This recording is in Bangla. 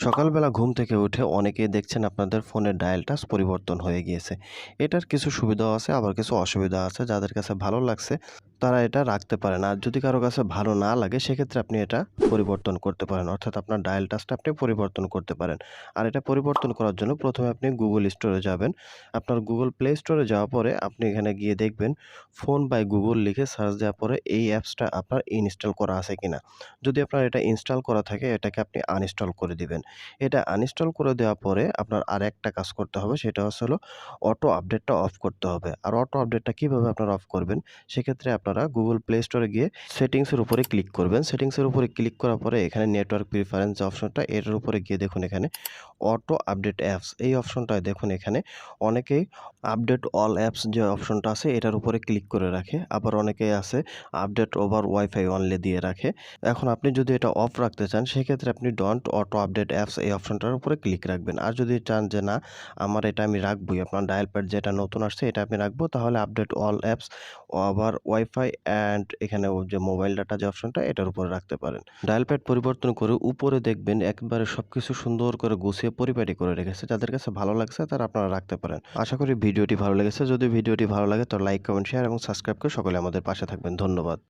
সকালবেলা ঘুম থেকে উঠে অনেকেই দেখছেন আপনাদের ফোনের ডায়াল টাচ পরিবর্তন হয়ে গিয়েছে। এটার কিছু সুবিধা আছে, আবার কিছু অসুবিধা আছে যাদের কাছে ভালো লাগছে। তারা এটা রাখতে পারেন আর যদি কারও কাছে ভালো না লাগে, সেক্ষেত্রে আপনি এটা পরিবর্তন করতে পারেন। অর্থাৎ আপনার ডায়াল টাচটা আপনি পরিবর্তন করতে পারেন। আর এটা পরিবর্তন করার জন্য প্রথমে আপনি গুগল স্টোরে যাবেন। আপনার গুগল প্লে স্টোরে যাওয়ার পরে আপনি এখানে গিয়ে দেখবেন ফোন বাই গুগল লিখে সার্চ দেওয়ার পরে এই অ্যাপসটা আপনার ইনস্টল করা আছে কিনা। যদি আপনার এটা ইনস্টল করা থাকে, এটাকে আপনি আনইনস্টল করে দিবেন। এটা আনইনস্টল করে দেওয়ার পরে আপনার আর একটা কাজ করতে হবে, সেটা হচ্ছে হলো অটো আপডেটটা অফ করতে হবে। আর অটো আপডেটটা কীভাবে আপনার অফ করবেন, সেক্ষেত্রে আপনারা গুগল প্লে স্টোরে গিয়ে সেটিংসের উপরে ক্লিক করবেন। সেটিংসের উপরে ক্লিক করার পরে এখানে নেটওয়ার্ক প্রিফারেন্স অপশনটা এটার উপরে গিয়ে দেখুন এখানে অটো আপডেট অ্যাপস এই অপশনটায় দেখুন এখানে অনেকেই আপডেট অল অ্যাপস যে অপশনটা আছে, এটার উপরে ক্লিক করে রাখে। আবার অনেকেই আছে আপডেট ওভার ওয়াইফাই অনলি দিয়ে রাখে। এখন আপনি যদি এটা অফ রাখতে চান, সেক্ষেত্রে আপনি ডন্ট অটো আপডেট অ্যাপস এই অপশনটার উপরে ক্লিক রাখবেন। আর যদি চান যে না, আমার এটা আমি রাখবই, আপনার ডায়াল প্যাড যেটা নতুন আসছে, এটা আমি রাখব, তাহলে update all apps over wifi and এখানে যে মোবাইল ডাটা যে অপশনটা এটার উপরে রাখতে পারেন। ডায়াল প্যাড পরিবর্তন করে উপরে দেখবেন একবারে সব কিছু সুন্দর করে গুছিয়ে পরিপাটি করে রেখেছে। যাদের কাছে ভালো লাগছে তারা আপনারা রাখতে পারেন। আশা করি ভিডিওটি ভালো লেগেছে। যদি ভিডিওটি ভালো লাগে তো লাইক কমেন্ট শেয়ার এবং সাবস্ক্রাইব করে সকলে আমাদের পাশে থাকবেন। ধন্যবাদ।